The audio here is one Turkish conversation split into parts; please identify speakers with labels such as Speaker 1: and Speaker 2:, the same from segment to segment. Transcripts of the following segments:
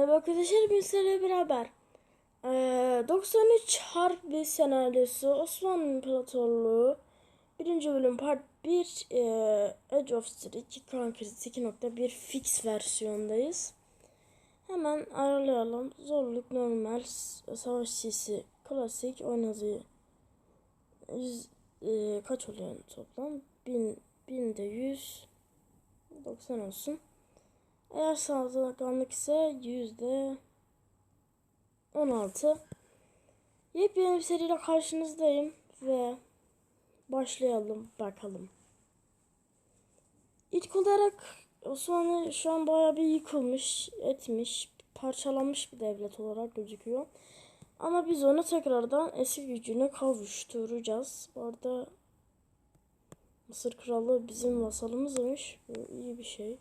Speaker 1: Merhaba arkadaşlar ben sizlerle beraber ee, 93 Harbi senaryosu Osmanlı İmparatorluğu 1. bölüm part 1 ee, Edge of Street 2 Conquest 2.1 fix versiyondayız. Hemen ayarlayalım. Zorluk normal, savaş sesi klasik, oyun hızı ee, kaç oluyor toplam? 1000 1000 de 100 90 olsun. Eğer sağlıkanlık ise yüzde 16. Yepyeni bir seriyle karşınızdayım ve başlayalım bakalım. İlk olarak Osmanlı şu an bayağı bir yıkılmış, etmiş, parçalanmış bir devlet olarak gözüküyor. Ama biz onu tekrardan eski gücüne kavuşturacağız. Bu arada Mısır Kralı bizim vasalımızmış. Bu iyi bir şey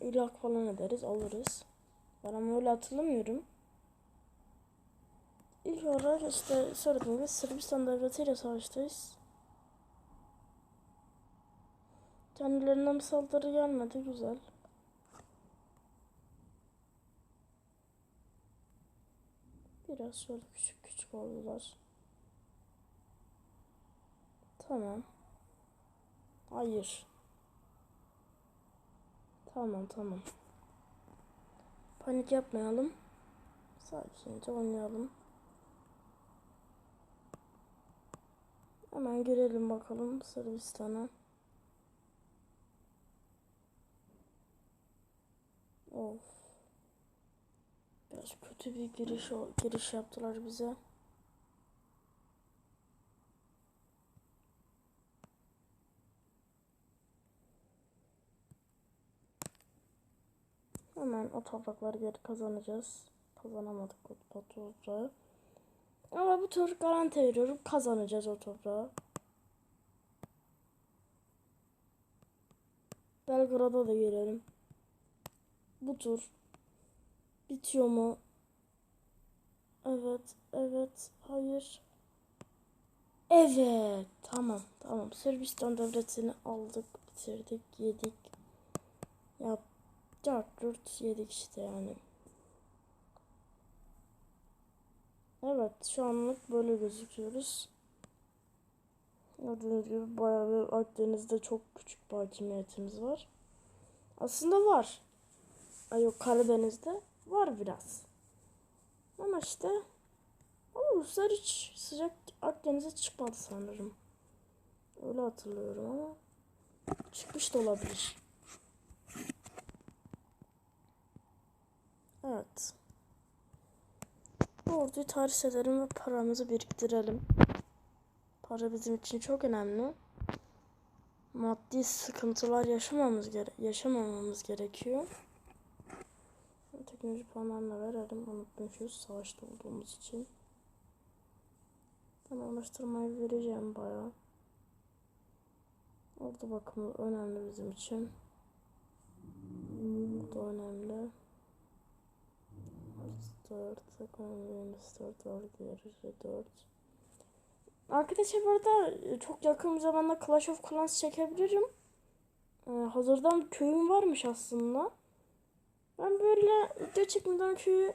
Speaker 1: ilak falan ederiz, alırız. Ben ama öyle hatırlamıyorum. İlk olarak işte söylediğim gibi Sırbistan devletiyle savaştayız. Kendilerinden bir saldırı gelmedi, güzel. Biraz şöyle küçük küçük oldular. Tamam. Hayır. Tamam tamam. Panik yapmayalım. Sakince oynayalım. Hemen girelim bakalım Sırbistan'a. Of. Biraz kötü bir giriş giriş yaptılar bize. Hemen o toprakları geri kazanacağız. Kazanamadık o, toprağı. Ama bu tur garanti veriyorum kazanacağız o toprağı. Belgrad'a da girelim. Bu tur bitiyor mu? Evet, evet, hayır. Evet, tamam, tamam. Sırbistan devletini aldık, bitirdik, yedik. Yap, dört, dört yedik işte yani. Evet, şu anlık böyle gözüküyoruz. Gördüğünüz gibi bayağı bir Akdeniz'de çok küçük bir hakimiyetimiz var. Aslında var. Ay yok Karadeniz'de var biraz. Ama işte ama Ruslar hiç sıcak Akdeniz'e çıkmadı sanırım. Öyle hatırlıyorum ama çıkmış da olabilir. Evet. Bu orduyu tahris edelim ve paramızı biriktirelim. Para bizim için çok önemli. Maddi sıkıntılar yaşamamız gere yaşamamamız gerekiyor. Teknoloji puanlarını verelim. Unutmuşuz savaşta olduğumuz için. Ben araştırmayı vereceğim bayağı. Orada bakımı önemli bizim için. Bu da önemli. 4, ekonomi 4, orada yarışı 4. Arkadaşlar bu arada e, çok yakın bir zamanda Clash of Clans çekebilirim. Ee, hazırdan köyüm varmış aslında. Ben böyle video çekmeden köyü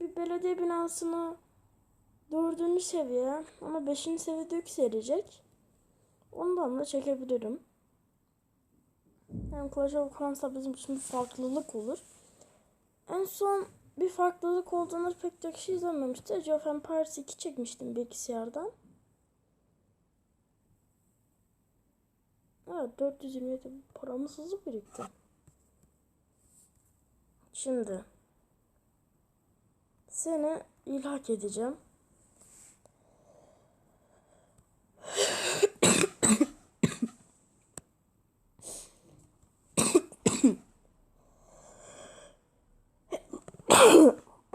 Speaker 1: bir belediye binasını dördüncü seviye ama beşinci seviyede yükselecek. Ondan da çekebilirim. Yani Clash of Clans'ta bizim için bir farklılık olur. En son bir farklılık olduğunu pek çok kişi izlememişti. Age of Empires 2 çekmiştim bilgisayardan. Evet 427 paramız hızlı birikti. Şimdi seni ilhak edeceğim.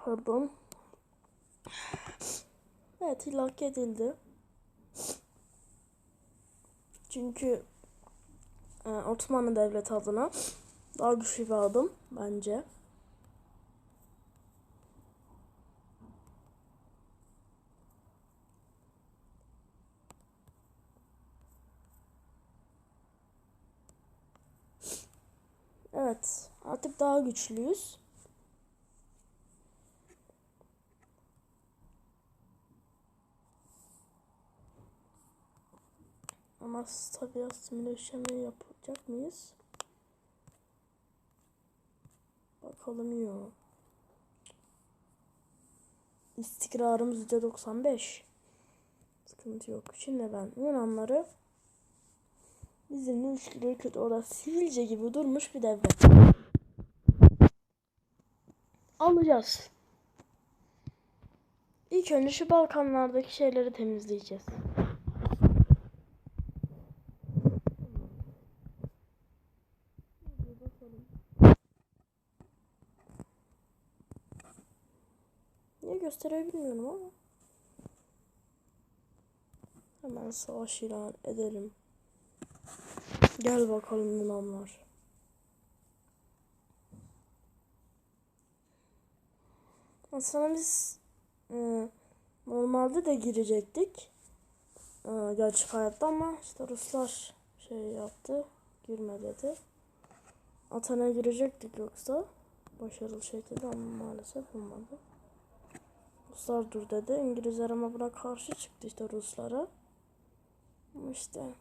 Speaker 1: Pardon. Evet ilhak edildi. Çünkü e, Osmanlı Devleti adına daha güçlü bir adım bence. Evet. Artık daha güçlüyüz. Ama tabii assimilation yapacak mıyız? Bakalım yok. İstikrarımız %95. Sıkıntı yok. Şimdi ben Yunanları bizim üçlü kötü o da sivilce gibi durmuş bir devlet. Alacağız. İlk önce şu Balkanlardaki şeyleri temizleyeceğiz. Niye gösterebilmiyorum ama. Hemen savaş ilan edelim. Gel bakalım Yunanlar. Aslında biz e, normalde de girecektik. E, gerçek hayatta ama işte Ruslar şey yaptı. Girme dedi. Atan'a girecektik yoksa başarılı şekilde ama maalesef olmadı. Ruslar dur dedi. İngilizler ama buna karşı çıktı işte Ruslara. İşte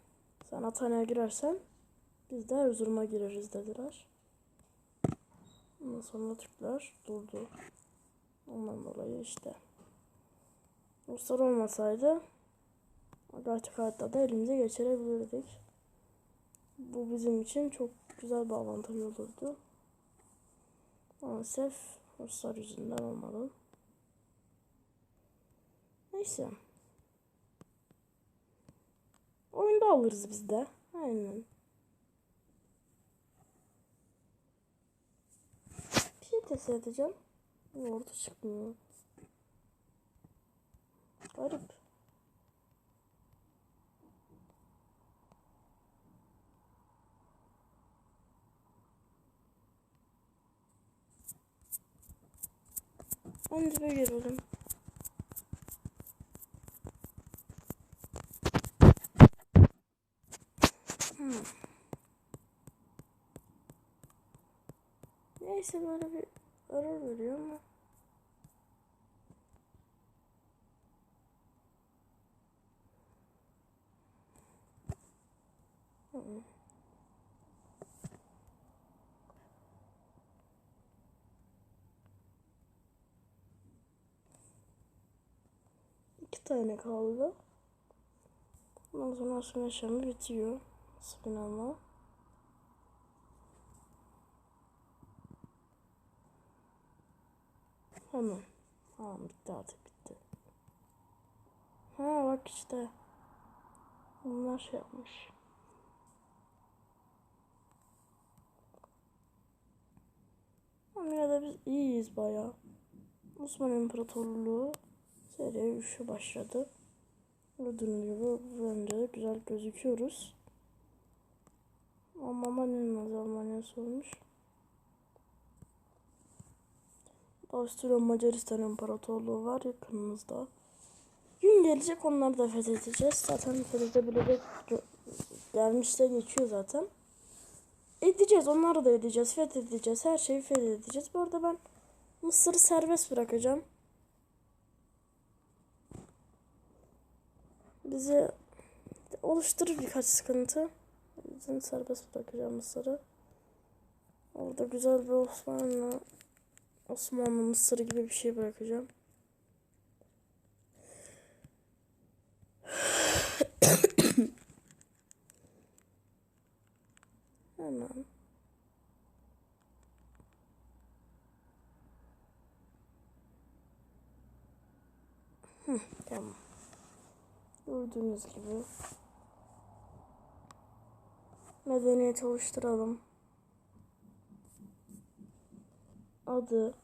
Speaker 1: sen Atana'ya girersen biz de Erzurum'a gireriz dediler. Ondan sonra Türkler durdu. Ondan dolayı işte. Ruslar olmasaydı gerçek hayatta da elimize geçirebilirdik. Bu bizim için çok güzel bir avantaj olurdu. Maalesef Ruslar yüzünden olmadı. Neyse. Oyunda alırız biz de. Aynen. Bir şey test edeceğim. Orada çıkmıyor. Garip. Bir girelim. Hmm. Neyse böyle bir error veriyor ama. Hmm. İki tane kaldı. Ondan sonra yaşamı bitiyor. Spinalma. Hemen. Tamam bitti artık bitti. Ha bak işte. Bunlar şey yapmış. Ama yine de biz iyiyiz baya. Osmanlı İmparatorluğu seriye 3'ü başladı. Gördüğünüz gibi bence güzel gözüküyoruz. Ama Almanya'nın az Almanya'sı Avusturya Macaristan İmparatorluğu var yakınımızda. Gün gelecek onları da fethedeceğiz. Zaten fethedebilecek gelmiş de geçiyor zaten. Edeceğiz onları da edeceğiz. Fethedeceğiz. Her şeyi fethedeceğiz. Bu arada ben Mısır'ı serbest bırakacağım. Bizi oluşturur birkaç sıkıntı. Yüzden serbest bırakacağım Mısır'ı. Orada güzel bir Osmanlı Osmanlı Mısır gibi bir şey bırakacağım. Hemen. Tamam. Gördüğünüz gibi medeniyet oluşturalım. Adı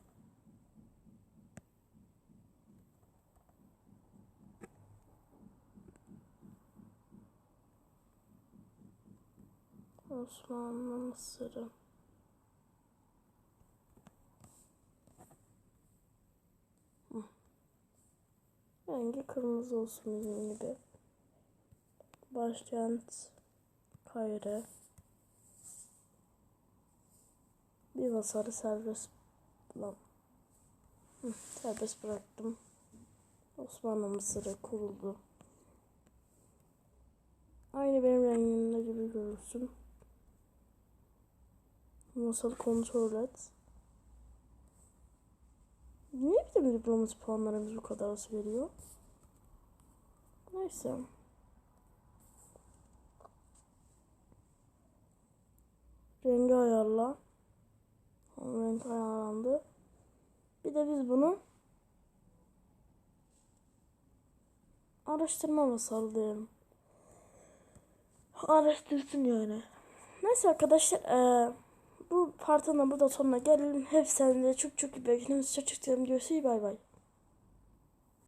Speaker 1: Osmanlı Mısır'ı. Rengi kırmızı olsun bizim gibi. Başkent Kayre. Bir vasarı serbest lan. Serbest bıraktım. Osmanlı Mısır'ı kuruldu. Aynı benim rengimde gibi görürsün. Masal kontrol et. Niye bizim diplomasi puanlarımız bu kadar az veriyor? Neyse. Rengi ayarla. Renk ayarlandı. Bir de biz bunu araştırma masal diyelim. Araştırsın yani. Neyse arkadaşlar eee, bu partının burada sonuna gelelim. Hepsine çok çok iyi bekliyoruz. Çok çok seviyorum. Görüşürüz. Bay bay.